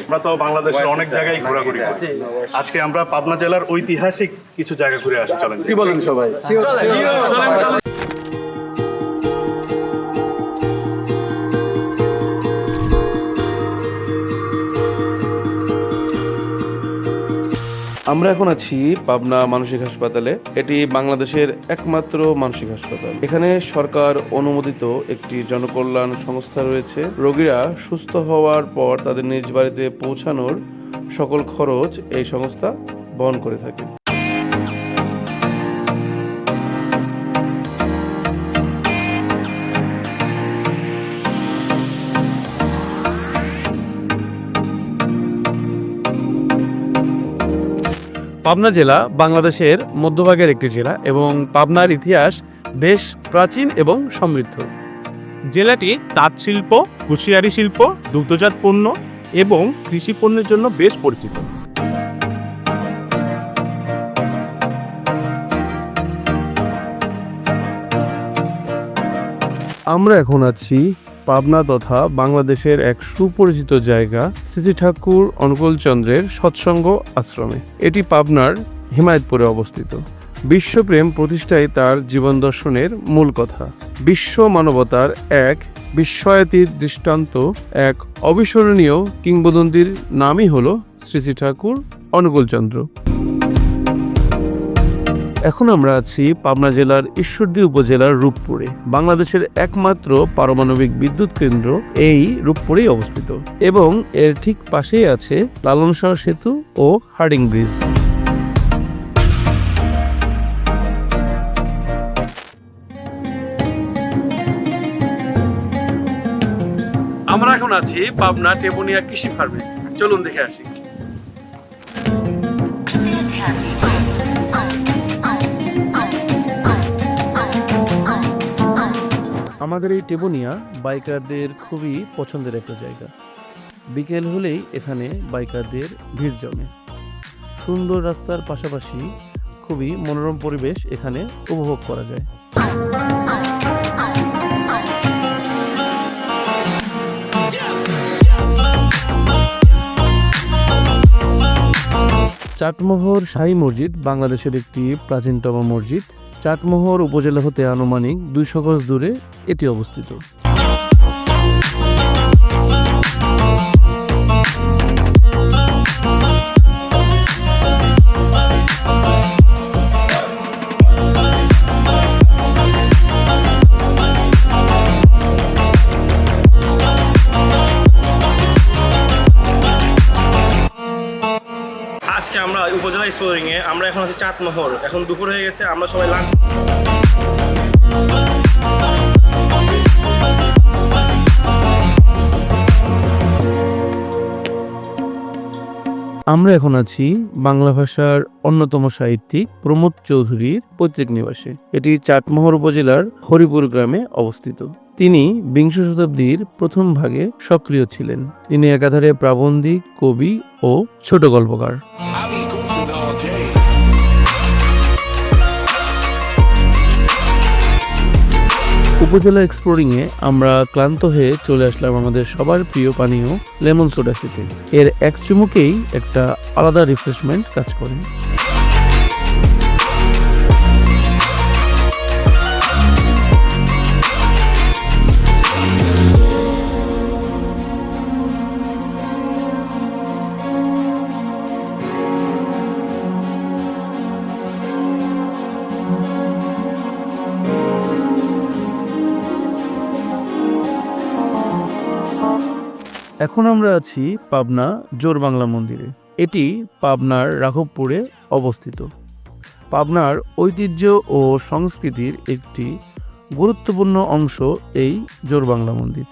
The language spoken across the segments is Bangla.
আমরা তো বাংলাদেশের অনেক জায়গায় ঘোরাঘুরি আজকে আমরা পাবনা জেলার ঐতিহাসিক কিছু জায়গা ঘুরে আসি চলেন। কি বলেন সবাই? আমরা এখন আছি পাবনা মানসিক হাসপাতালে। এটি বাংলাদেশের একমাত্র মানসিক হাসপাতাল। এখানে সরকার অনুমোদিত একটি জনকল্যাণ সংস্থা রয়েছে। রোগীরা সুস্থ হওয়ার পর তাদের নিজ বাড়িতে পৌঁছানোর সকল খরচ এই সংস্থা বহন করে থাকে। পাবনা জেলা বাংলাদেশের মধ্যভাগের একটি জেলা এবং পাবনার ইতিহাস বেশ প্রাচীন এবং সমৃদ্ধ। জেলাটি তাঁত শিল্প, কুশিয়ারি শিল্প, দুগ্ধজাত পণ্য এবং কৃষি পণ্যের জন্য বেশ পরিচিত। আমরা এখন আছি পাবনা তথা বাংলাদেশের এক সুপরিচিত জায়গা শ্রী ঠাকুর অনুকূল চন্দ্রের সৎসঙ্গ আশ্রমে। এটি পাবনার হিমায়তপুরে অবস্থিত। বিশ্বপ্রেম প্রতিষ্ঠাই তার জীবন দর্শনের মূল কথা। বিশ্ব মানবতার এক বিস্ময়াতীত দৃষ্টান্ত, এক অবিস্মরণীয় কিংবদন্তির নামই হল শ্রী শ্রী ঠাকুর অনুকূলচন্দ্র এখন আমরা আছি পাবনা জেলার ঈশ্বরদী উপজেলার রূপপুরে। বাংলাদেশের একমাত্র পারমাণবিক বিদ্যুৎ কেন্দ্র এই রূপপুরেই অবস্থিত এবং এর ঠিক পাশেই আছে লালন সেতু ও হার্ডিং ব্রিজ। আমরা এখন আছি পাবনা টেপনিয়া কৃষি ফার্মে। চলুন দেখে আসি। আমাদের এই টেবুনিয়া বাইকারদের খুবই পছন্দের একটা জায়গা। বিকেল হলেই এখানে বাইকারদের ভিড় জমে। সুন্দর রাস্তার পাশাপাশি খুবই মনোরম পরিবেশ এখানে উপভোগ করা যায়। চাটমোহর শাহী মসজিদ বাংলাদেশের একটি প্রাচীনতম মসজিদ। চাটমোহর উপজেলা হতে আনুমানিক দুইশো গজ দূরে এটি অবস্থিত। আজকে আমরা উপজেলা এক্সপ্লোরিং এ আমরা এখন আছি চাঁদমোহর এখন দুপুর হয়ে গেছে, আমরা সবাই লাঞ্চ আমরা এখন আছি বাংলা ভাষার অন্যতম সাহিত্যিক প্রমোদ চৌধুরীর পৈতৃক নিবাসে। এটি চাটমোহর উপজেলার হরিপুর গ্রামে অবস্থিত। তিনি বিংশ শতাব্দীর প্রথম ভাগে সক্রিয় ছিলেন। তিনি একাধারে প্রাবন্ধিক, কবি ও ছোট গল্পকার। উপজেলা এক্সপ্লোরিং এ আমরা ক্লান্ত হয়ে চলে আসলাম আমাদের সবার প্রিয় পানীয় লেমন সোডা খেতে। এর এক চুমুকেই একটা আলাদা রিফ্রেশমেন্ট কাজ করে। এখন আমরা আছি পাবনা জোর বাংলা মন্দিরে। এটি পাবনার রাঘবপুরে অবস্থিত। পাবনার ঐতিহ্য ও সংস্কৃতির একটি গুরুত্বপূর্ণ অংশ এই জোর বাংলা মন্দির।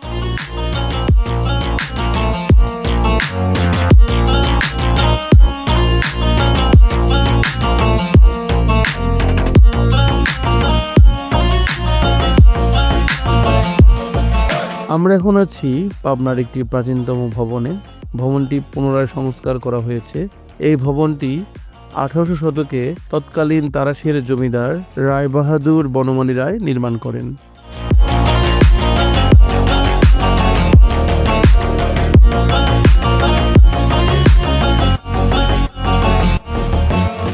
আমরা এখন আছি পাবনার একটি প্রাচীনতম ভবনে। ভবনটি পুনরায় সংস্কার করা হয়েছে। এই ভবনটি আঠারোশো শতকে তৎকালীন তারাশের জমিদার রায় বাহাদুর রায় নির্মাণ করেন।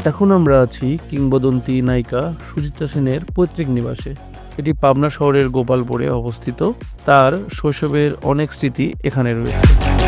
এখন আমরা আছি কিংবদন্তি নায়িকা সুচিত্রা সেনের পৈতৃক নিবাসে। এটি পাবনা শহরের গোপালপুরে অবস্থিত। তার শৈশবের অনেক স্মৃতি এখানে রয়েছে।